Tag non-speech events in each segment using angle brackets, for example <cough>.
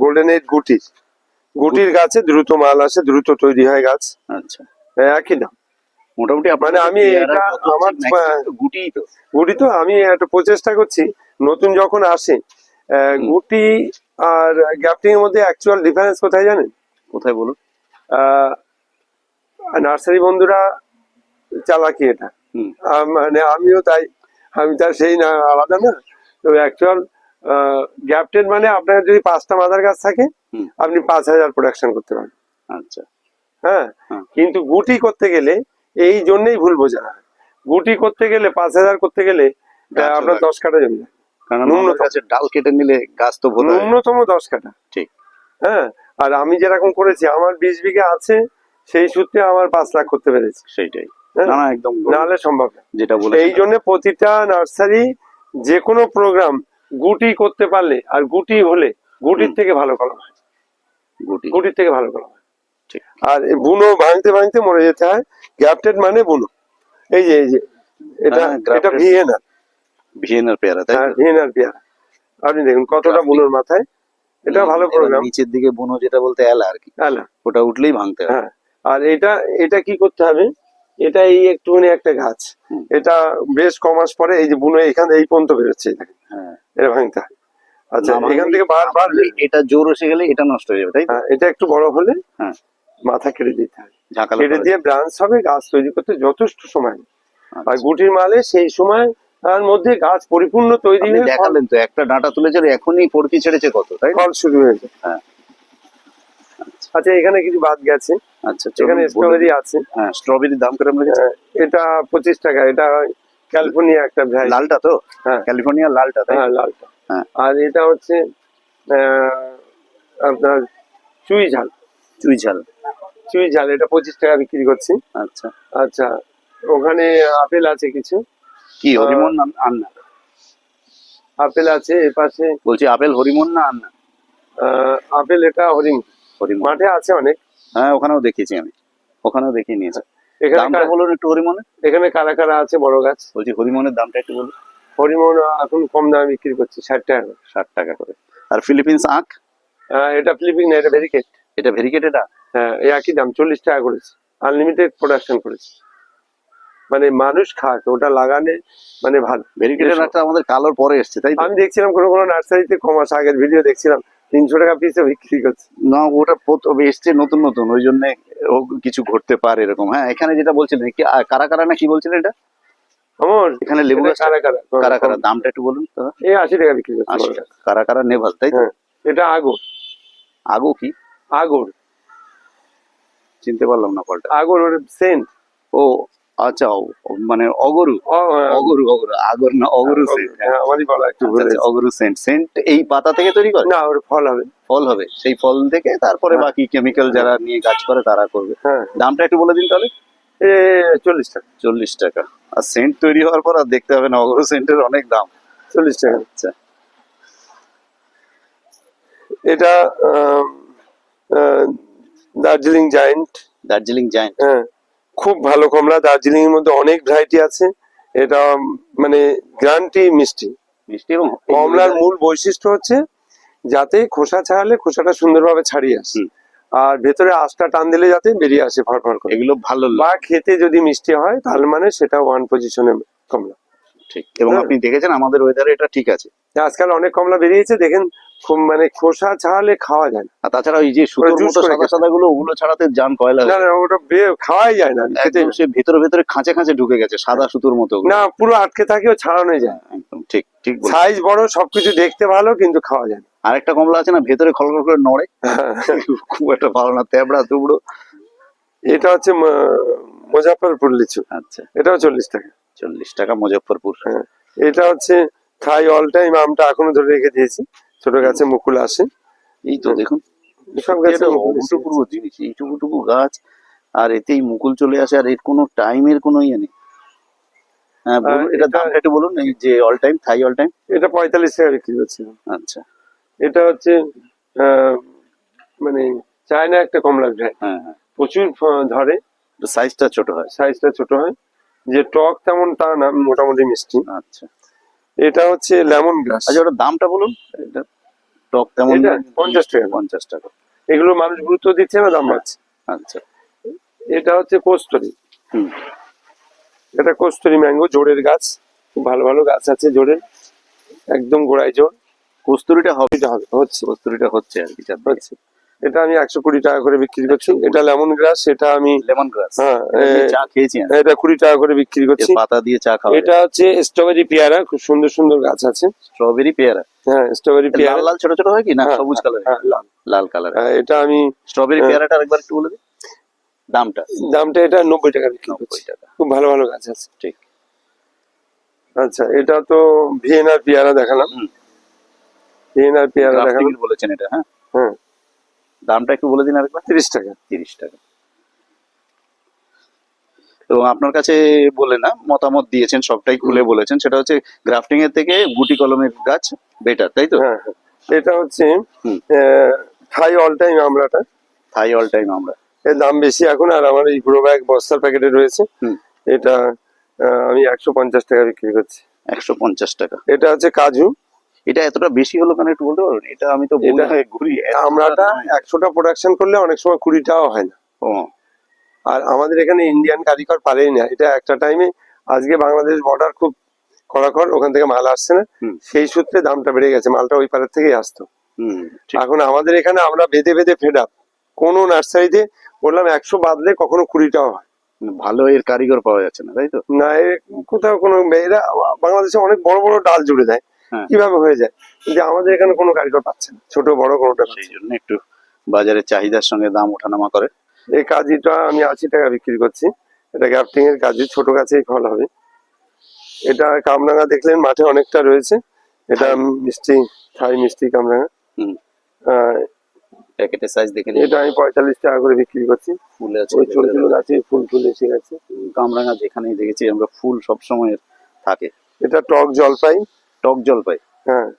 Golden eight গুটি। গুটির গাছে দ্রুত মাল আসে দ্রুত তৈরি হয় গাছ। আচ্ছা। একই দাম। মোটামুটি মানে আমি এটা আমার আছে? maximum তো গুটি তো আমি একটা প্রচেষ্টা করছি নতুন যখন আসে গুটি আর গ্যাপটিং এর মধ্যে অ্যাকচুয়াল ডিফারেন্স কোথায় জানেন? কোথায় বলুন? নার্সারি বন্ধুরা চালাকি এটা। মানে আমিও তাই আমি তার সেই না আলাদা না তবে অ্যাকচুয়াল গ্যাপটেড মানে আপনার যদি পাঁচটা মাদার গাছ থাকে আপনি পাঁচ হাজার প্রোডাকশন করতে পারেন আচ্ছা। হ্যাঁ? হুম। কিন্তু গুটি করতে গেলে এই জন্যই ভুল বোঝা গুটি করতে গেলে পাঁচ হাজার করতে গেলে আপনার দশ কাটা জমি ডাল কেটে নিলে গাছ তো ভোলা হয়। ন্যূনতম দশ কাটা ঠিক। হ্যাঁ? আর আমি যেরকম করেছি আমার বিশ বিঘা আছে সেই সূত্রে আমার পাঁচ লাখ করতে পেরেছি। সেইটাই। হ্যাঁ। না না একদম। নাহলে সম্ভব যেটা বলে এই জন্য প্রতিটা নার্সারি যে কোনো প্রোগ্রাম গুটি করতে পারলে আর গুটি হলে গুটির থেকে ভালো কলম হয়। গুটি। গুটির থেকে ভালো কলম হয়। আর বুনো ভাঙতে ভাঙতে মরে যেতে হয়। গ্যাপটেড মানে বুনো। এই যে এই যে এটা হ্যাঁ, এটা ভিয়েনার। ভিয়েনার পেয়ারা তাই হ্যাঁ ভিয়েনার পেয়ারা। আপনি দেখুন কতটা বুনোর মাথায়। এটা ভালো প্রোগ্রাম। নিচের দিকে বুনো যেটা বলতে এলা আর কি। হ্যাঁ ওটা উঠলেই ভাঙতে হয় হ্যাঁ আর এটা এটা কি করতে হবে? এটা এই একটুখানি একটা গাছ। এটা বেশ ক মাস পরে এই যে বুনো এখানে এই পর্যন্ত বেরোচ্ছে। দেখেন। হ্যাঁ। এটা ভাঙতে হয় আচ্ছা এখান থেকে বারবার না এটা জোর এসে গেলে এটা নষ্ট হয়ে যাবে তাই হ্যাঁ, এটা একটু বড় হলে হ্যাঁ। মাথা কেটে দিতে হয়। ঝাঁকালো কেটে দিয়ে ব্রাঞ্চ হবে গাছ তৈরি করতে যথেষ্ট সময়। আর আচ্ছা। গুটির মালে সেই সময় তার মধ্যে গাছ পরিপূর্ণ তৈরি হয়ে দেখালেন তো একটা ডাঁটা তুলেছে এখনই পড়কি ছেড়েছে কত তাই? ফল শুরু হয়েছে হ্যাঁ। আচ্ছা এখানে কিছু বাদ গেছে। আচ্ছা এখানে স্ট্রবেরি আছে। হ্যাঁ স্ট্রবেরির দাম লেগেছে? হ্যাঁ, এটা পঁচিশ টাকা এটা ক্যালিফোর্নিয়া একটা ভ্যারাইটি লালটা তো? হ্যাঁ। ক্যালিফোর্নিয়া লালটা তাই? হ্যাঁ লালটা। হ্যাঁ। আর এটা হচ্ছে আপনার চুই ঝাল। চুই ঝাল। চুই ঝাল এটা পঁচিশ টাকা বিক্রি করছি। আচ্ছা। আচ্ছা ওখানে আপেল আছে কিছু? কি হরিমন না আন্না? আপেল আছে এ পাশে। বলছি আপেল হরিমন না আন্না? আপেল এটা হরিণ হরিমন মাঠে আছে অনেক। হ্যাঁ ওখানেও দেখেছি আমি। ওখানেও দেখে নিয়েছি। এখানে বলুন একটু হরিমনের এখানে কারা কারা আছে বড় গাছ? বলছি হরিমনের দামটা একটু বলুন। হরিমন এখন কম দামে বিক্রি করছি ষাট টাকা করে। ষাট টাকা করে। আর ফিলিপিন্স আখ? এটা ফ্লিপিং না এটা ভেরিকেট। এটা ভেরিকেটেড আখ? হ্যাঁ এই একই দাম চল্লিশ টাকা করেছে। আনলিমিটেড প্রোডাকশন করেছে। মানে মানুষ খাক ওটা লাগানে মানে ভালো। ভেরিকেটেড আখটা আমাদের কালোর পরে এসছে তাই আমি দেখছিলাম কোনো কোনো নার্সারিতে কমাস আগের ভিডিও দেখছিলাম। তিনশো টাকা পিসে বিক্রি করছে। না ওটা প্রথম এসছে নতুন নতুন ওই জন্য ও কিছু ঘটতে পারে এরকম। হ্যাঁ এখানে যেটা বলছিলেন কি কারা কারা না কি বলছিলেন এটা? আমার এখানে লেবু কারা কারা? কারা কারা দামটা একটু বলুন এই আশি টাকা বিক্রি করছে আশি বড় টাকা। গাছ। কারা কারা নেভাল তাই তো? হ্যাঁ এটা আগর। আগো কি? আগর। চিনতে পারলাম না আগর ওর সেন্ট ও আচ্ছা মানে অগরু। অগরু অগরু আগর না অগরু সেন্ট। হ্যাঁ আমারই বলা একটু ভুল অগরু সেন্ট। সেন্ট এই পাতা থেকে তৈরি করে? না ওর ফল হবে। ফল হবে। সেই ফল থেকে তারপরে হ্যাঁ। বাকি কেমিক্যাল যারা নিয়ে গাছ করে তারা করবে। হ্যাঁ। দামটা একটু বলে দিন তাহলে। এ চল্লিশ টাকা। চল্লিশ টাকা। আর সেন্ট তৈরি হওয়ার পর আর দেখতে হবে না অগরু সেন্টের অনেক দাম। চল্লিশ টাকা। আচ্ছা। এটা দার্জিলিং জায়েন্ট। দার্জিলিং জায়েন্ট। হ্যাঁ। খুব ভালো কমলা দার্জিলিং এর মধ্যে অনেক ভ্যারাইটি আছে। এটা মানে গ্রান্টি মিষ্টি। মিষ্টি এবং কমলার মূল বৈশিষ্ট্য হচ্ছে যাতে খোসা ছাড়ালে খোসাটা সুন্দরভাবে ছাড়িয়ে আসে। আর ভেতরে আস্তা টান দিলে যাতে বেরিয়ে আসে ফরফর করে। এগুলো ভালো। বা খেতে যদি মিষ্টি হয় তাহলে মানে সেটা ওয়ান পজিশনে কমলা। ঠিক। এবং। আপনি দেখেছেন আমাদের ওয়েদারে এটা ঠিক আছে। আজকাল অনেক কমলা বেরিয়েছে দেখেন মানে খোসা ছাড়ালে খাওয়া যায় না। আর তাছাড়া ওই যে সুতোর মতো সাদা সাদা গুলো ওগুলো ছাড়াতে যান কয়লা না না ওটা বে- খাওয়াই যায় না সে ভেতরে ভেতরে খাঁচে খাঁচে ঢুকে গেছে সাদা সুতোর মতো না পুরো আটকে থাকেও ছাড়ানো যায় একদম ঠিক ঠিক সাইজ বড় সবকিছু দেখতে ভালো কিন্তু খাওয়া যায় না। আরেকটা কমলা আছে না ভেতরে খলখল করে নড়ে। <laughs> খুব একটা ভালো না তেবড়া তুবড়ো এটা হচ্ছে মুজাফরপুর লিচু। আচ্ছা। এটাও চল্লিশ টাকা। চল্লিশ টাকা মুজফ্ফরপুর। হ্যাঁ এটা হচ্ছে থাই অল টাইম আমটা এখনও ধরে রেখে দিয়েছি। ছোট গাছে মুকুল আসে। এই তো দেখুন সব গাছে অভূতপূর্ব জিনিস আর এতেই মুকুল চলে আসে আর এর কোনো টাইমের কোনো ইয়ে নেই। হ্যাঁ বলুন এটা এটা- দামটা একটু বলুন এই যে all time Thai all time এটা পঁয়তাল্লিশ টাকা বিক্রি আচ্ছা। এটা হচ্ছে মানে চায়না একটা কমলা হ্যাঁ হ্যাঁ। প্রচুর ধরে। সাইজটা ছোট হয়। সাইজটা ছোট হয়। যে টক তেমন তা না মোটামুটি মিষ্টি। আচ্ছা। এটা হচ্ছে লেমন গ্রাস আচ্ছা ওটার দামটা বলুন। এটা টক তেমন এটা 50 টাকা। পঞ্চাশ টাকা। এগুলো মানুষ গুরুত্ব দিচ্ছে না দাম বাড়ছে? আচ্ছা। এটা হচ্ছে কস্তুরি। হুম। এটা কস্তুরি ম্যাঙ্গো জোড়ের গাছ। খুব ভালো ভালো গাছ আছে জোড়ের একদম গোড়ায় জোড়। কস্তুরিটা হবে। হবে হচ্ছে। কস্তুরিটা হচ্ছে আর কি হচ্ছে। এটা আমি একশো কুড়ি টাকা করে বিক্রি করছি। এটা লেমন গ্রাস এটা আমি লেমন গ্রাস। হ্যাঁ চা খেয়েছি এটা কুড়ি টাকা করে বিক্রি করছি। পাতা দিয়ে চা খাওয়া এটা হচ্ছে স্ট্রবেরি পেয়ারা খুব সুন্দর সুন্দর গাছ আছে। স্ট্রবেরি পেয়ারা? হ্যাঁ স্ট্রবেরি পেয়ারা। লাল ছোট ছোট হয় কি? না হ্যাঁ, সবুজ কালার হ্যাঁ, লাল। লাল কালার হ্যাঁ, এটা আমি স্ট্রবেরি। পেয়ারাটা আরেকবার একটু বলে দিন। দামটা? দামটা এটা নব্বই টাকা বিক্রি করছি। খুব ভালো ভালো গাছ আছে। ঠিক। আচ্ছা এটা তো ভিয়েনার পেয়ারা দেখালাম। ভিয়েনার পেয়ারা দেখালাম। বলেছেন এটা হ্যাঁ? হ্যাঁ। দামটা একটু বলে দিন আরেকবার। তিরিশ টাকা। তিরিশ টাকা। এবং আপনার কাছে বলে না মতামত দিয়েছেন সবটাই খুলে বলেছেন। সেটা হচ্ছে গ্রাফটিং এর থেকে গুটি কলমের গাছ বেটার তাই তো? হ্যাঁ হ্যাঁ। এটা হচ্ছে। থাই অল টাইম আমলাটা থাই অল টাইম আমরা। এর দাম বেশি এখন আর আমার এই গ্রো ব্যাগ বস্তার প্যাকেটে রয়েছে। এটা আমি একশো পঞ্চাশ টাকা বিক্রি করছি। একশো পঞ্চাশ টাকা। এটা হচ্ছে কাজু। এটা এতটা বেশি হলো কেন একটু বলতে পারবেন? এটা আমি তো মনে ঘুরি। আমরাটা একশোটা প্রোডাকশন করলে অনেক সময় কুড়িটাও হয় না। আর আমাদের এখানে ইন্ডিয়ান কারিগর পারেই না। এটা একটা টাইমে আজকে বাংলাদেশ বর্ডার খুব কড়াকড় ওখান থেকে মাল আসছে না। সেই সূত্রে দামটা বেড়ে গেছে মালটা ওই পারের থেকেই আসতো। এখন আমাদের এখানে আমরা বেঁধে বেঁধে ফেড আপ কোনো নার্সারিতে বললাম একশো বাদলে কখনো কুড়িটাও হয়। ভালো এর কারিগর পাওয়া যাচ্ছে না তাই তো? না কোথাও কোনো এরা বাংলাদেশে অনেক বড় বড় ডাল জুড়ে দেয়। কীভাবে হয়ে যায়? যে আমাদের এখানে কোনো কারিগর পাচ্ছে না। ছোট বড় কোনোটা সেই জন্য একটু বাজারের চাহিদার সঙ্গে দাম ওঠানামা করে। এই কাজিটা আমি আশি টাকা বিক্রি করছি। এটা গ্যাপটিং এর কাজি ছোট গাছেই ফল হবে। এটা কামরাঙা দেখলেন মাঠে অনেকটা রয়েছে। এটা মিষ্টি থাই মিষ্টি কামরাঙা। প্যাকেটের সাইজ দেখে এটা আমি পঁয়তাল্লিশ টাকা করে বিক্রি করছি। ফুল আছে ওই ছোট ছোট গাছে ফুল ফুল এসে গেছে। কামরাঙা যেখানেই দেখেছি আমরা ফুল সবসময় থাকে। এটা টক জলপাই। টক জলপাই। হ্যাঁ।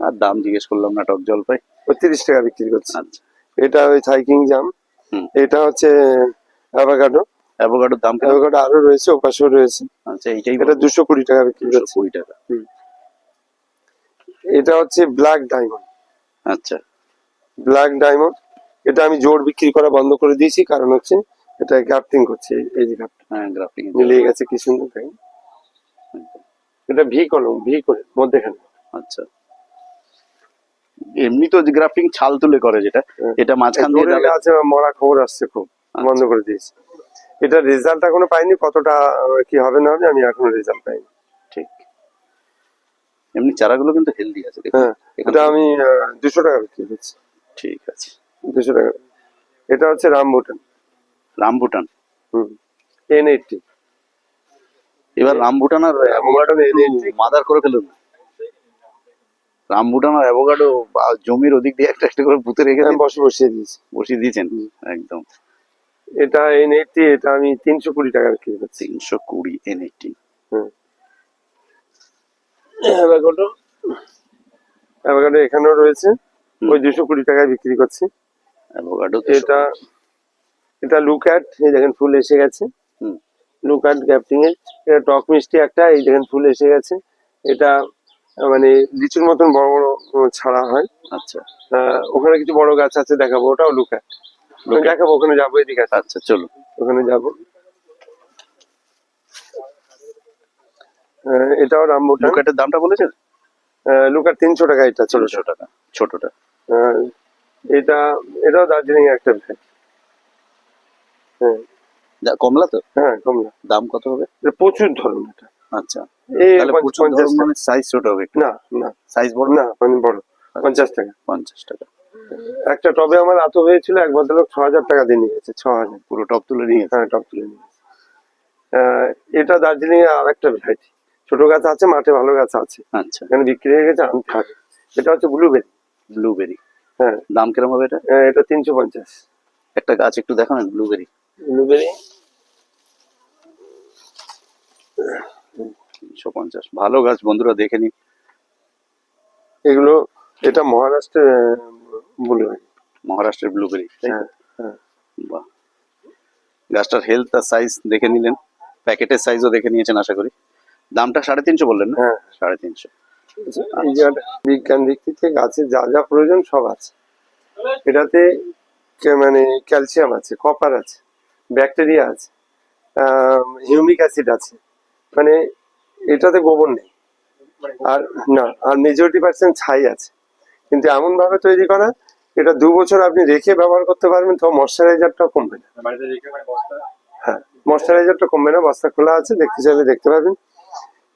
আর দাম জিজ্ঞেস করলাম না টক জলপাই। তিরিশ টাকা বিক্রি করছি। আচ্ছা। এটা ওই থাইকিং জাম। এটা হচ্ছে অ্যাভাকাডো। অ্যাভোকাডোর দাম অ্যাভোকাডো আরও রয়েছে ওপাশেও রয়েছে। আচ্ছা এইটাই এটা দুশো কুড়ি টাকা বিক্রি দুশো কুড়ি টাকা। এটা হচ্ছে ব্ল্যাক ডায়মন্ড। আচ্ছা। Black diamond. এটা আমি জোর বিক্রি করা বন্ধ করে দিয়েছি কারণ হচ্ছে এটা গ্যাপটিং করছে এই- যে গ্যাপটিং হ্যাঁ গ্রাফটিং মিলিয়ে গেছে কি সুন্দর এটা ভি কলম ভি করে মধ্যেখানে। আচ্ছা। এমনি তো গ্রাফিং ছাল তুলে করে যেটা হ্যাঁ। এটা মাঝখান দিয়ে ডালে- মরা খবর আসছে খুব আচ্ছা। বন্ধ করে দিয়েছি। এটা রেজাল্ট এখনও পাইনি কতটা কি হবে না হবে আমি এখনও রেজাল্ট পাইনি। ঠিক। এমনি চারাগুলো কিন্তু হেলদি আছে। হ্যাঁ এটা আমি দুশো টাকা বিক্রি করছি। ঠিক আছে। দুশো টাকা। এটা হচ্ছে রামবুটান রামবুটান হুম। এন এইটটি এবার রামবুটান আর অ্যাভোগাডো মাদার করে ফেলুন। রামবুটান আর অ্যাভোগাডো জমির ওদিক দিয়ে একটা একটা করে পুঁতে রেখে বসে বসিয়ে দিয়েছি। বসিয়ে দিয়েছেন? একদম। এটা এন এইটটি এটা আমি তিনশো কুড়ি টাকা বিক্রি করছি। তিনশো কুড়ি এন এইটি অ্যাভোকাডো অ্যাভোকাডো এখানেও রয়েছে। ওই দুশো কুড়ি টাকায় বিক্রি করছি। অ্যাভোগাডো এটা এটা লুক্যাট এই দেখেন ফুল এসে গেছে। হুম। লুক্যাট গ্যাপটিং এর এটা টক মিষ্টি একটা এই দেখেন ফুল এসে গেছে। এটা মানে লিচুর মতন বড় বড় ছাড়া হয়। আচ্ছা। ওখানে কিছু বড় গাছ আছে দেখাবো। ওটাও Lookout। দেখাবো ওখানে যাব এদিকে আছে আচ্ছা চলো ওখানে যাব। এটাও রামবুটান লুকাটের দামটা বলেছেন? লুকার তিনশো টাকা এটা ছোট চল্লিশশো টাকা ছোটটা। এটা এটাও দার্জিলিং একটা হ্যাঁ। কমলা তো? হ্যাঁ কমলা। দাম কত হবে? প্রচুর ধরন এটা। আচ্ছা। এই তাহলে প্রচুর পঞ্চাশ ধরুন মানে সাইজ ছোট হবে না না। সাইজ বড়? না মানে বড়। পঞ্চাশ টাকা। পঞ্চাশ টাকা। একটা টবে আমার হয়েছিল এক ভদ্রলোক ছ হাজার টাকা দিয়ে ছ হাজার পুরো টপ তুলে নিয়ে হ্যাঁ টপ তুলে নিয়ে গেছে। এটা দার্জিলিং এর আর একটা ভ্যারাইটি ছোট গাছ আছে মাঠে ভালো গাছ আছে। আচ্ছা। এখানে বিক্রি হয়ে গেছে আনতে হবে এটা হচ্ছে ব্লুবেরি ব্লুবেরি হ্যাঁ। দাম কিরম হবে এটা? আহ, এটা তিনশো পঞ্চাশ। একটা গাছ একটু দেখাবেন ব্লুবেরি ব্লুবেরি তিনশো পঞ্চাশ। ভালো গাছ বন্ধুরা দেখে নিন। এগুলো এটা মহারাষ্ট্রের ব্লুবেরি মহারাষ্ট্রের ব্লুবেরি হ্যাঁ হ্যাঁ। বাহ। গাছটার হেলথ আর সাইজ দেখে নিলেন। প্যাকেটের সাইজও দেখে নিয়েছেন আশা করি। দামটা সাড়ে তিনশো বললেন না? হ্যাঁ। সাড়ে তিনশো। বিজ্ঞান ভিত্তিতে গাছের যা যা প্রয়োজন সব আছে। এটাতে মানে ক্যালসিয়াম আছে কপার আছে ব্যাকটেরিয়া আছে হিউমিক অ্যাসিড আছে। মানে এটাতে গোবর নেই। আর না আর মেজরিটি পার্সেন্ট ছাই আছে। কিন্তু এমন ভাবে তৈরি করা এটা দু বছর আপনি রেখে ব্যবহার করতে পারবেন তো ময়শ্চারাইজারটা কমবে না। মানে বস্তা? হ্যাঁ ময়শ্চারাইজারটা কমবে না বস্তা খোলা আছে দেখতে চাইলে দেখতে পাবেন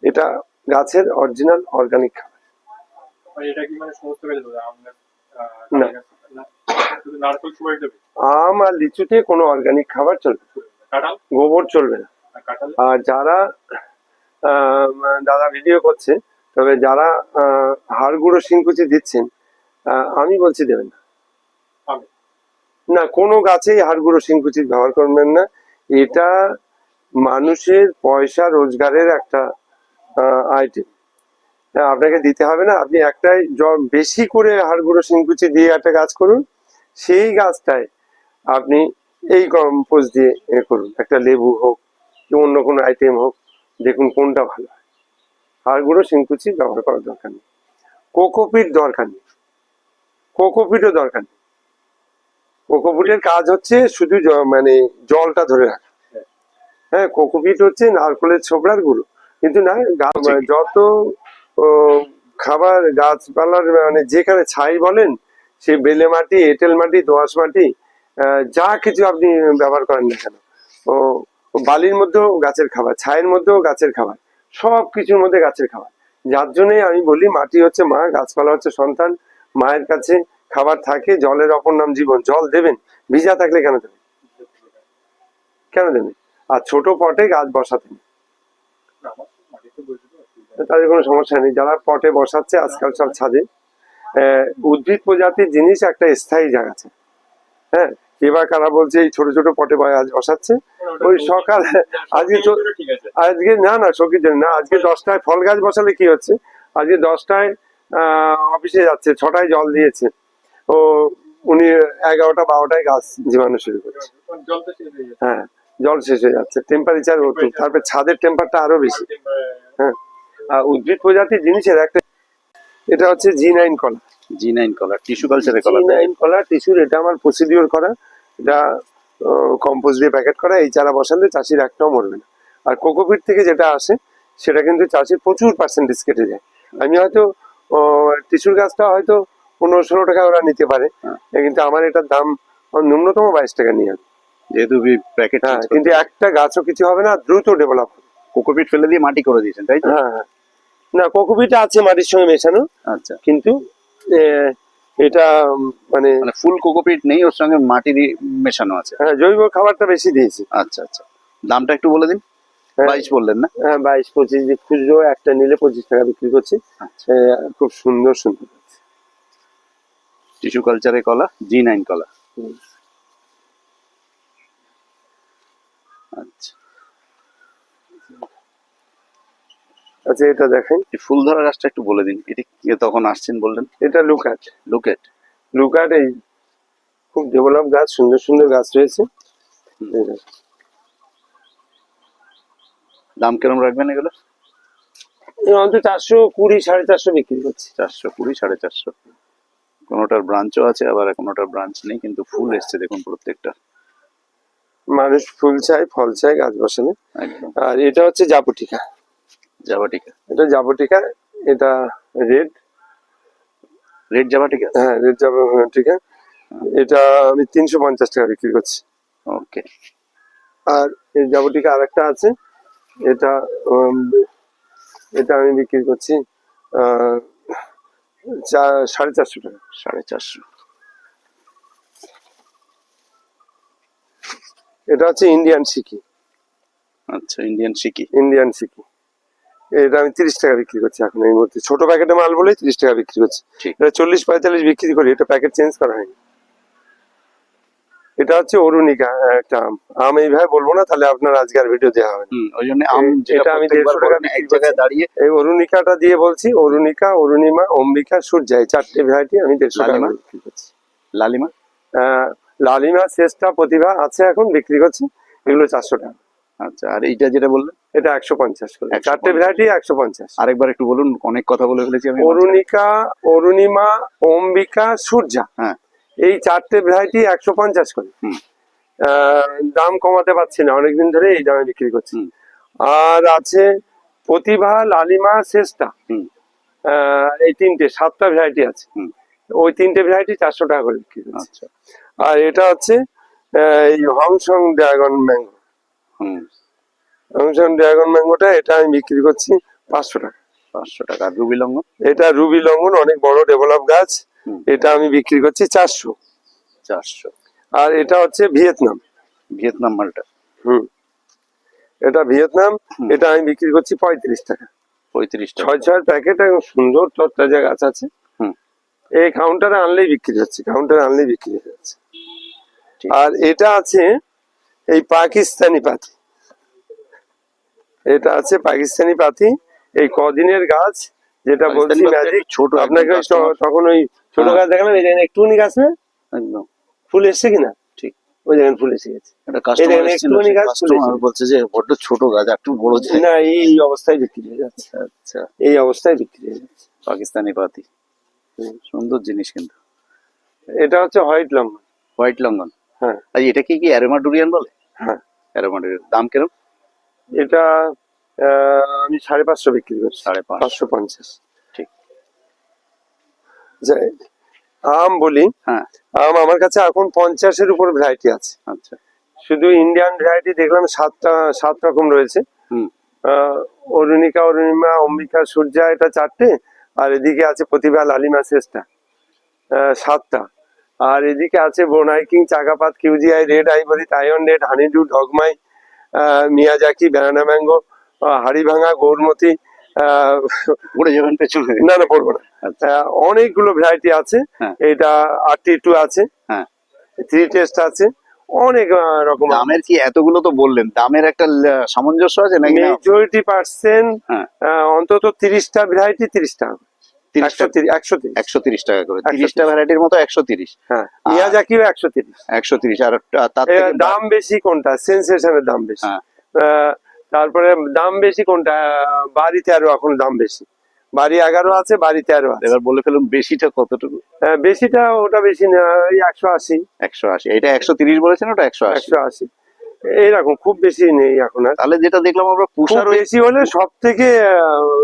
এটা গাছের অরিজিনাল অর্গানিক খাবার। মানে মানে না। আম আর লিচুতে কোনো অর্গানিক খাবার চলবে গোবর চলবে না। আর যারা দাদা ভিডিও করছে। তবে যারা হাড় গুঁড়ো শিংকুচি দিচ্ছেন আমি বলছি দেবেন না। না কোনো গাছেই হাড় গুঁড়ো শিংকুচি ব্যবহার করবেন না। এটা মানুষের পয়সা রোজগারের একটা আইটেম আপনাকে দিতে হবে না। আপনি একটাই বেশি করে হাড় গুঁড়ো শিংকুচি দিয়ে একটা গাছ করুন। সেই গাছটায় আপনি এই কম্পোজ দিয়ে করুন। একটা লেবু হোক কি অন্য কোনো আইটেম হোক। দেখুন কোনটা ভালো হয়। হাড় গুঁড়ো শিংকুচি ব্যবহার করার দরকার নেই। কোকোপিট দরকার নেই। কোকোপিটও দরকার নেই। কোকোপিটের কাজ হচ্ছে শুধু মানে জলটা ধরে রাখা। হ্যাঁ কোকোপিট হচ্ছে নারকলের ছোবড়ার গুঁড়ো। কিন্তু না যত খাবার গাছপালার মানে যেখানে ছাই বলেন সে বেলে মাটি এঁটেল মাটি দোআঁশ মাটি যা কিছু আপনি ব্যবহার করেন না কেন। ও বালির মধ্যেও গাছের খাবার, ছায়ের মধ্যেও গাছের খাবার, সব কিছুর মধ্যে গাছের খাবার। যার জন্যই আমি বলি, মাটি হচ্ছে মা, গাছপালা হচ্ছে সন্তান, মায়ের কাছে খাবার থাকে, জলের অপর নাম জীবন। জল দেবেন, ভিজা থাকলে কেন দেবেন? কেন দেবেন? আর ছোট পটে গাছ বসাতেন। তাদের কোনো সমস্যা নেই। যারা পটে বসাচ্ছে, আজকাল সব ছাদে। উদ্ভিদ প্রজাতির জিনিস একটা স্থায়ী জায়গা আছে। হ্যাঁ? এবার কারা বলছে এই ছোট ছোট পটে আজ বসাচ্ছে? ওই সকাল আজকে আজকে না না জন্য না আজকে দশটায় ফল গাছ বসালে কি হচ্ছে? আজকে দশটায় অফিসে যাচ্ছে ছটায় জল দিয়েছে। ও উনি এগারোটা বারোটায় গাছ জীবাণু শুরু করছে। হয়ে জল শেষ হয়ে যাচ্ছে। টেম্পারেচার তারপরে ছাদের টেম্পারটা আরও বেশি। হ্যাঁ আর উদ্ভিদ প্রজাতির জিনিসের একটা এটা হচ্ছে জি নাইন কলা। জি নাইন কলার টিস্যু কালচারের জি কলার নাইন কলা টিস্যুর এটা আমার প্রসিডিওর করা। এটা কম্পোস্ট দিয়ে প্যাকেট করা এই চারা বসালে চাষির একটাও মরবে না। আর কোকোপিট থেকে যেটা আসে সেটা কিন্তু চাষির প্রচুর পার্সেন্টেজ কেটে যায়। আমি হয়তো টিস্যুর গাছটা হয়তো পনেরো ষোলো টাকা ওরা নিতে পারে। হ্যাঁ। কিন্তু আমার এটার দাম ন্যূনতম বাইশ টাকা নিয়ে আসবে যেহেতু প্যাকেট হ্যাঁ কিন্তু একটা গাছও কিছু হবে না দ্রুত ডেভেলপ হবে। কোকোপিট ফেলে দিয়ে মাটি করে দিয়েছেন তাই তো? হ্যাঁ হ্যাঁ। না কোকোপিটা আছে মাটির সঙ্গে মেশানো। আচ্ছা। কিন্তু এটা মানে মানে ফুল কোকোপিট নেই ওর সঙ্গে মাটি মেশানো আছে। হ্যাঁ, জৈব খাবারটা বেশি দিয়েছি। আচ্ছা আচ্ছা। দামটা একটু বলে দিন। হ্যাঁ। বাইশ বললেন না? হ্যাঁ বাইশ পঁচিশ খুচরো একটা নিলে পঁচিশ টাকা বিক্রি করছি। আচ্ছা। খুব সুন্দর সুন্দর। টিস্যু কালচারের কলা জি নাইন কলা। আচ্ছা। আচ্ছা এটা দেখেন। এই ফুল ধরা গাছটা একটু বলে দিন এটি কি তখন আসছেন বললেন? এটা লুকাট। লুকেট। লুকাট এই খুব ডেভেলপ গাছ সুন্দর সুন্দর গাছ রয়েছে। দাম কিরম রাখবেন এগুলো? অন্তত চারশো কুড়ি সাড়ে চারশো বিক্রি করছি। চারশো কুড়ি সাড়ে চারশো। কোনোটার ব্রাঞ্চও আছে আবার কোনোটার ব্রাঞ্চ নেই কিন্তু ফুল এসছে দেখুন প্রত্যেকটা। মানুষ ফুল চাই ফল চাই গাছ একদম। আর এটা হচ্ছে জাপুটিকা। জাবাটিকা। এটা জাপুটিকা এটা রেড। রেড জাবাটিকা? হ্যাঁ রেড জাপুটিকা এটা আমি তিনশো পঞ্চাশ টাকা বিক্রি করছি। ওকে। আর এই জাবটিকা আরেকটা আছে। এটা এটা আমি বিক্রি করছি সাড়ে চারশো টাকা। সাড়ে চারশো। এটা হচ্ছে ইন্ডিয়ান সিকি। আচ্ছা ইন্ডিয়ান সিকি। ইন্ডিয়ান সিকি। এটা আমি তিরিশ টাকা বিক্রি করছি এখন এই মুহূর্তে। ছোট প্যাকেটে মাল বলে তিরিশ টাকা বিক্রি করছি। এটা চল্লিশ পঁয়তাল্লিশ বিক্রি করি এটা প্যাকেট চেঞ্জ করা হয়নি। এটা হচ্ছে অরুণিকা একটা আম। আম এইভাবে বলব না তাহলে আপনার আজকে আর ভিডিও দেওয়া হবে ওই জন্য আম যেটা 150 টাকা এক জায়গায় দাঁড়িয়ে। এই অরুণিকাটা দিয়ে বলছি অরুণিকা অরুণিমা অম্বিকা সূর্যা এই চারটে ভ্যারাইটি আমি দেড়শো টাকা লালিমা? বিক্রি করছি। লালিমা? লালিমা চেষ্টা প্রতিভা আছে এখন বিক্রি করছি। এগুলো চারশো টাকা। আচ্ছা আর এইটা যেটা বললেন এটা একশো পঞ্চাশ করে। চারটে ভ্যারাইটি একশো পঞ্চাশ। আরেকবার একটু বলুন অনেক কথা বলে ফেলেছি আমি অরুণিকা অরুণিমা অম্বিকা সূর্যা। হ্যাঁ। এই চারটে ভ্যারাইটি একশো পঞ্চাশ করে। হুম। দাম কমাতে পারছি না অনেকদিন ধরে এই দামে বিক্রি করছি। আর আছে প্রতিভা লালিমা শেষটা হুম। এই তিনটে সাতটা ভ্যারাইটি আছে। ওই তিনটে ভ্যারাইটি চারশো টাকা করে বিক্রি করছি। আচ্ছা। আর এটা হচ্ছে এই হংসং ড্রাগন ম্যাঙ্গো। হংসং ড্রাগন ম্যাঙ্গোটা এটা আমি বিক্রি করছি পাঁচশো টাকা। পাঁচশো টাকা। রুবি লঙ্ঘন এটা রুবি লঙ্ঘন অনেক বড় ডেভেলপ গাছ। এটা আমি বিক্রি করছি চারশো। চারশো। আর এটা হচ্ছে ভিয়েতনাম। ভিয়েতনাম মালটা? হুম। এটা ভিয়েতনাম এটা আমি বিক্রি করছি পঁয়ত্রিশ টাকা। পঁয়ত্রিশ ছয় ছয় প্যাকেট এবং সুন্দর তরতাজা গাছ আছে। হুম। এই কাউন্টারে আনলেই বিক্রি হচ্ছে কাউন্টারে আনলেই বিক্রি হয়ে যাচ্ছে আর এটা আছে এই পাকিস্তানি পাতি এটা আছে পাকিস্তানি পাতি এই কদিনের গাছ যেটা বলছি ম্যাজিক ছোট আপনাকে তখন ওই ছোট হ্যাঁ। গাছ দেখালাম এই দেখেন একটুখানি গাছ না? একদম। ফুল এসছে কিনা? ঠিক। ওই দেখেন ফুল এসে গেছে। একটুখানি বলছে যে বড্ড ছোট গাছ একটু বড় না এই অবস্থায় বিক্রি হয়ে যাচ্ছে। আচ্ছা এই অবস্থায় বিক্রি হয়ে যাচ্ছে। পাকিস্তানি পাতি সুন্দর জিনিস কিন্তু। এটা হচ্ছে হোয়াইট হোয়াইট হ্যাঁ। আর এটা কি কি অ্যারোমা ডুরিয়ান বলে? হ্যাঁ। অ্যারোমা ডুরিয়ান দাম কিরম? এটা আমি সাড়ে পাঁচশো বিক্রি করছি সাড়ে পাঁচশো। পঞ্চাশ। ঠিক। আম বলি। হ্যাঁ। আম আমার কাছে এখন পঞ্চাশের উপর ভ্যারাইটি আছে। আচ্ছা। শুধু ইন্ডিয়ান ভ্যারাইটি দেখলাম সাতটা সাত রকম রয়েছে। অরুণিকা অরুণিমা অম্বিকা সূর্যা এটা চারটে। আর এদিকে আছে প্রতিভা লালিমা শেষটা সাতটা। আর এদিকে আছে বোনাইকিং চাকাপাত কিউজিআই red ivory Taiwan red honeydew ডগমাই Miyazaki banana mango হাড়িভাঙা গৌরমতি যাবেন পেছনে না না পড়ব না। আচ্ছা। অনেকগুলো ভ্যারাইটি আছে। হ্যাঁ। এটা আরটি টু আছে। হ্যাঁ। থ্রি টেস্ট আছে। অনেক রকম দামের কি এতগুলো তো বললেন? দামের একটা সামঞ্জস্য আছে নাকি না? মেজরিটি পার্সেন্ট হ্যাঁ। অন্তত তিরিশটা ভ্যারাইটি তিরিশটা। একশো তিরিশ টাকা করে 130 তিরিশটা ভ্যারাইটির মতো একশো তিরিশ। হ্যাঁ মিয়াজাকিও একশো তিরিশ। একশো তিরিশ আর আর তার দাম বেশি কোনটা? সেন্সেশনের দাম বেশি। হ্যাঁ। তারপরে দাম বেশি কোনটা? বাড়িতে আরও এখন দাম বেশি। বাড়ি এগারো আছে বাড়ি তেরো আছে। এবার বলে ফেলুন বেশিটা কতটুকু? আহ, বেশিটা ওটা বেশি না একশো আশি। একশো আশি। এটা একশো তিরিশ বলেছেন ওটা একশো আশি। একশো আশি। এইরকম খুব বেশি নেই এখন আর। তাহলে যেটা দেখলাম আমরা পুষার বেশি হলে সব থেকে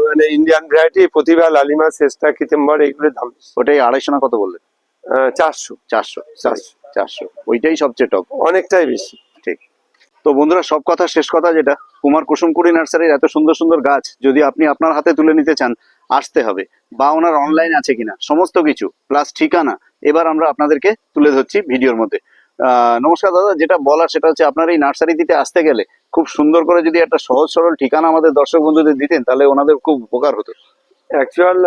মানে ইন্ডিয়ান ভ্যারাইটি প্রতিভা লালিমা চেষ্টা কিতেম্বর এগুলোর দাম ওটাই আড়াইশো না কত বললেন? চারশো। চারশো চারশো। চারশো ওইটাই সবচেয়ে টপ অনেকটাই বেশি। ঠিক। তো বন্ধুরা সব কথা শেষ কথা যেটা কুমার কুসুমকুড়ি নার্সারির এত সুন্দর সুন্দর গাছ যদি আপনি আপনার হাতে তুলে নিতে চান আসতে হবে। বা ওনার অনলাইন আছে কিনা সমস্ত কিছু প্লাস ঠিকানা এবার আমরা আপনাদেরকে তুলে ধরছি ভিডিওর মধ্যে। নমস্কার দাদা যেটা বলার সেটা হচ্ছে আপনার এই নার্সারি দিতে আসতে গেলে খুব সুন্দর করে যদি একটা সহজ সরল ঠিকানা আমাদের দর্শক বন্ধুদের দিতেন তাহলে ওনাদের খুব উপকার হতো। অ্যাকচুয়াল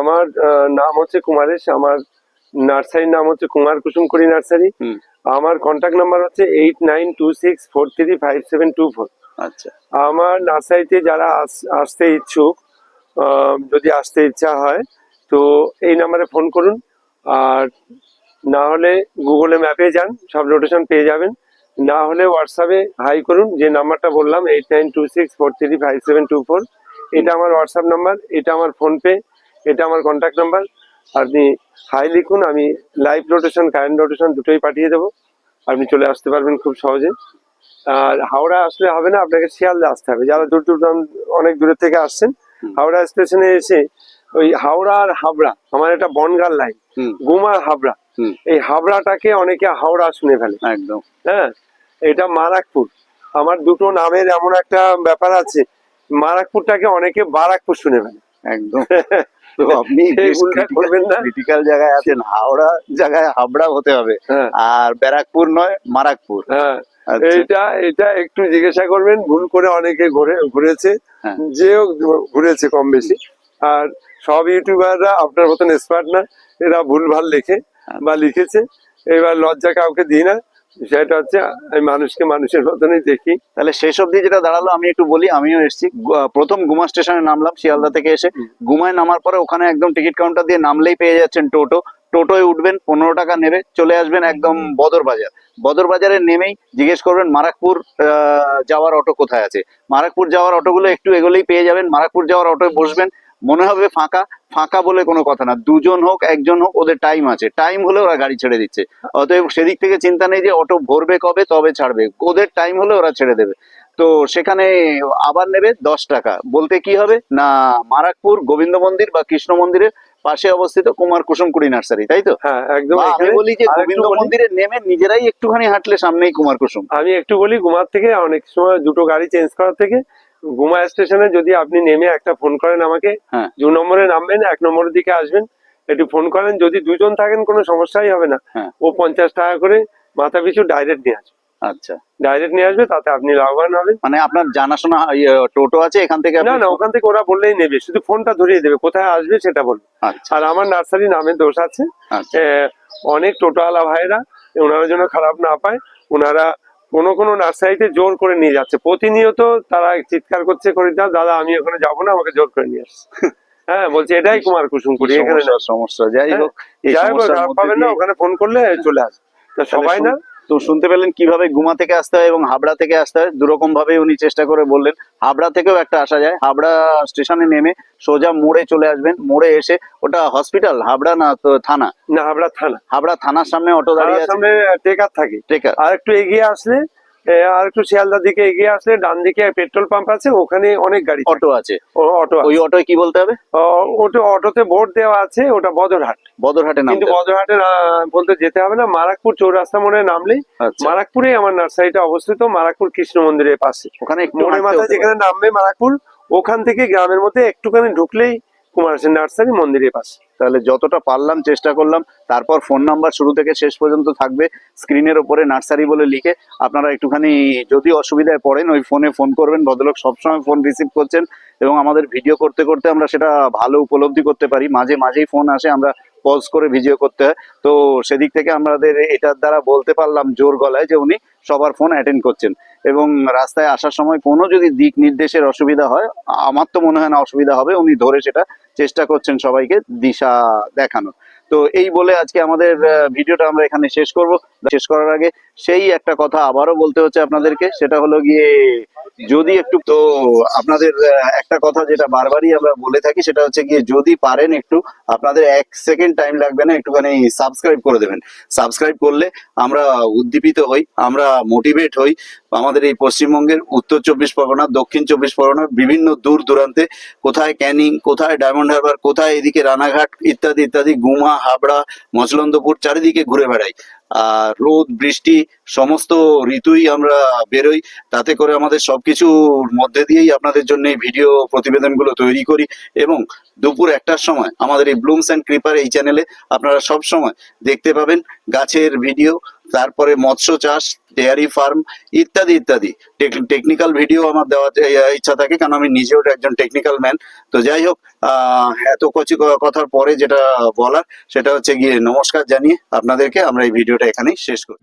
আমার নাম হচ্ছে কুমারেশ আমার নার্সারির নাম হচ্ছে কুমার কুসুমকুড়ি নার্সারি। আমার কন্ট্যাক্ট নাম্বার হচ্ছে eight nine two six four three five seven two four আচ্ছা। আমার নার্সারিতে যারা আস- আসতে ইচ্ছুক যদি আসতে ইচ্ছা হয় তো এই নাম্বারে ফোন করুন। আর না হলে গুগলে ম্যাপে যান সব লোকেশন পেয়ে যাবেন। না হলে হোয়াটসঅ্যাপে হাই করুন যে নাম্বারটা বললাম eight nine two six four three five seven two four এটা আমার হোয়াটসঅ্যাপ নাম্বার এটা আমার ফোনপে এটা আমার কন্ট্যাক্ট নাম্বার আপনি হাই লিখুন আমি লাইভ রোটেশন কারেন্ট রোটেশন দুটোই পাঠিয়ে দেবো। আপনি চলে আসতে পারবেন খুব সহজে। আর হাওড়া আসলে হবে না আপনাকে শিয়ালদা আসতে হবে। যারা দূর দূর অনেক দূরের থেকে আসছেন হাওড়া স্টেশনে এসে ওই হাওড়া আর হাবড়া আমার এটা বনগার লাইন গুমার হাবড়া। এই হাবড়াটাকে অনেকে হাওড়া শুনে ফেলে। একদম। হ্যাঁ এটা মারাকপুর। আমার দুটো নামের এমন একটা ব্যাপার আছে মারাকপুরটাকে অনেকে বারাকপুর শুনে ফেলে। একদম। <laughs> তো আপনি সেই করবেন না। ক্রিটিক্যাল জায়গায় আছেন। হাওড়া জায়গায় হাবড়া হতে হবে। হ্যাঁ। আর ব্যারাকপুর নয় মারাকপুর। হ্যাঁ। আচ্ছা। এটা এটা একটু জিজ্ঞাসা করবেন ভুল করে অনেকে ঘুরে ঘুরেছে। হ্যাঁ। যেও ঘুরেছে কম বেশি। আর সব ইউটিউবাররা আপনার মতন এক্সপার্ট না এরা ভুল ভালো লেখে। বা লিখেছে এবার লজ্জা কাউকে দিই না সেটা হচ্ছে আমি মানুষকে মানুষের মতনই দেখি। তাহলে শেষ অবধি যেটা দাঁড়াল আমি একটু বলি আমিও এসেছি। প্রথম গুমা স্টেশনে নামলাম শিয়ালদা থেকে এসে। গুমায় নামার পরে ওখানে একদম টিকিট কাউন্টার দিয়ে নামলেই পেয়ে যাচ্ছেন টোটো। টোটোয় উঠবেন পনেরো টাকা নেবে চলে আসবেন একদম বদর বাজার। বদর বাজারে নেমেই জিজ্ঞেস করবেন মারাকপুর আহ, যাওয়ার অটো কোথায় আছে? মারাকপুর যাওয়ার অটোগুলো একটু এগোলেই পেয়ে যাবেন। মারাকপুর যাওয়ার অটোয় বসবেন মনে হবে ফাঁকা ফাঁকা বলে কোনো কথা না। দুজন হোক একজন হোক ওদের টাইম আছে। টাইম হলে ওরা গাড়ি ছেড়ে দিচ্ছে। অতএব সেদিক থেকে চিন্তা নেই যে অটো ভরবে কবে তবে ছাড়বে। ওদের টাইম হলে ওরা ছেড়ে দেবে। তো সেখানে আবার নেবে দশ টাকা। বলতে কি হবে? না মারাকপুর গোবিন্দ মন্দির বা কৃষ্ণ মন্দিরের পাশে অবস্থিত কুমার কুসুমকুড়ি নার্সারি তাই তো? হ্যাঁ একদম আমি বলি যে গোবিন্দ মন্দিরে নেমে নিজেরাই একটুখানি হাঁটলে সামনেই কুমার কুসুম। আমি একটু বলি গুমার থেকে অনেক সময় দুটো গাড়ি চেঞ্জ করার থেকে গুমা স্টেশনে যদি আপনি নেমে একটা ফোন করেন আমাকে হ্যাঁ। দু নম্বরে নামবেন এক নম্বরের দিকে আসবেন। একটু ফোন করেন যদি দুজন থাকেন কোনো সমস্যাই হবে না। হ্যাঁ। ও পঞ্চাশ টাকা করে মাথা পিছু ডাইরেক্ট নিয়ে আসবে। আচ্ছা। ডাইরেক্ট নিয়ে আসবে তাতে আপনি লাভবান হবেন। মানে আপনার জানাশোনা ইয়ে, টোটো আছে এখান থেকে না না ওখান থেকে ওরা বললেই নেবে শুধু ফোনটা ধরিয়ে দেবে কোথায় আসবে সেটা বলবে। আচ্ছা। আর আমার নার্সারি নামে দোষ আছে। আচ্ছা। অনেক টোটোওয়ালা ভাইরা ওনারা যেন খারাপ না পায় ওনারা কোনো কোনো নার্সারিতে জোর করে নিয়ে যাচ্ছে। প্রতিনিয়ত তারা চিৎকার করছে করে দাদা আমি ওখানে যাব না আমাকে জোর করে নিয়ে আসছে <laughs> হ্যাঁ বলছি এটাই কুমার কুসুমপুরি এখানে। সমস্যা সমস্যা। যাই হ্যাঁ, হোক যাই হোক পাবেন না ওখানে ফোন করলে চলে আসবে। সবাই না? তো শুনতে পেলেন কীভাবে গুমা থেকে আসতে হয় এবং হাবড়া থেকে আসতে হয়। দুরকম ভাবে উনি চেষ্টা করে বললেন। হাবড়া থেকেও একটা আসা যায়। হাবড়া স্টেশনে নেমে সোজা মোড়ে চলে আসবেন। মোড়ে এসে ওটা হসপিটাল হাবড়া না তো থানা? না হাবড়া থানা। হাবড়া থানার সামনে অটো দাঁড়িয়ে আছে। সামনে টেকার থাকে। টেকার। আর একটু এগিয়ে আসলে আর একটু শিয়ালদার দিকে এগিয়ে আসলে ডান দিকে পেট্রোল পাম্প আছে ওখানে অনেক গাড়ি অটো আছে। অটো ওই অটোয় কি বলতে হবে? ওটা অটোতে বোর্ড দেওয়া আছে ওটা বদরহাট। বদরহাটে কিন্তু নামতে হবে। বদরহাটে বলতে যেতে হবে না মারাকপুর চৌরাস্তা মোড়ে নামলেই। আচ্ছা। মারাকপুরে আমার নার্সারিটা অবস্থিত মারাকপুর কৃষ্ণ মন্দিরের পাশে। ওখানে একটু মোড়ে হাঁটতে মাথায় যেখানে নামবে মারাকপুর ওখান থেকে গ্রামের মধ্যে একটুখানি ঢুকলেই কুমার সেন নার্সারি মন্দিরের পাশে। তাহলে যতটা পারলাম চেষ্টা করলাম, তারপর ফোন নাম্বার শুরু থেকে শেষ পর্যন্ত থাকবে, স্ক্রিনের ওপরে নার্সারি বলে লিখে আপনারা একটুখানি যদি অসুবিধায় পড়েন, ওই ফোনে ফোন করবেন, ভদ্রলোক সবসময় ফোন রিসিভ করছেন এবং আমাদের ভিডিও করতে করতে আমরা সেটা ভালো উপলব্ধি করতে পারি। মাঝে মাঝেই ফোন আসে, আমরা পজ করে ভিডিও করতে হয়। তো সেদিক থেকে আমাদের এটার দ্বারা বলতে পারলাম জোর গলায় যে উনি সবার ফোন অ্যাটেন্ড করছেন। এবং রাস্তায় আসার সময় কোনো যদি দিক নির্দেশের অসুবিধা হয়, আমার তো মনে হয় না অসুবিধা হবে, উনি ধরে সেটা চেষ্টা করছেন সবাইকে দিশা দেখানো তো এই বলে আজকে আমাদের ভিডিওটা আমরা এখানে শেষ করব। শেষ করার আগে সেই একটা কথা আবারও বলতে হচ্ছে আপনাদেরকে, সেটা হলো গিয়ে যদি একটু, তো আপনাদের একটা কথা যেটা বারবারই আমরা বলে থাকি, সেটা হচ্ছে গিয়ে যদি পারেন একটু, আপনাদের এক সেকেন্ড টাইম লাগবে না, একটুখানি সাবস্ক্রাইব করে দেবেন। সাবস্ক্রাইব করলে আমরা উদ্দীপিত হই, আমরা মোটিভেট হই আমাদের এই পশ্চিমবঙ্গের উত্তর চব্বিশ পরগনা, দক্ষিণ চব্বিশ পরগনার বিভিন্ন দূর দূরান্তে, কোথায় ক্যানিং, কোথায় ডায়মন্ড হারবার, কোথায় এদিকে রানাঘাট, ইত্যাদি ইত্যাদি, গুমা, হাবড়া, মচলন্দপুর, চারিদিকে ঘুরে বেড়াই। আর রোদ, বৃষ্টি, সমস্ত ঋতুই আমরা বেরোই। তাতে করে আমাদের সবকিছুর মধ্যে দিয়েই আপনাদের জন্য এই ভিডিও প্রতিবেদনগুলো তৈরি করি এবং দুপুর একটার সময় আমাদের এই ব্লুমস অ্যান্ড ক্রিপার এই চ্যানেলে আপনারা সব সময় দেখতে পাবেন গাছের ভিডিও। তারপরে মৎস্য চাষ, ডেয়ারি ফার্ম ইত্যাদি ইত্যাদি। টেকনিক্যাল ভিডিও আমার দেওয়ার ইচ্ছা থাকে, কারণ আমি নিজেও একজন টেকনিক্যাল ম্যান তো যাই হোক এত কচি কথার পরে যেটা বলার, সেটা হচ্ছে গিয়ে নমস্কার জানিয়ে আপনাদেরকে আমরা এই ভিডিওটা এখানেই শেষ করি।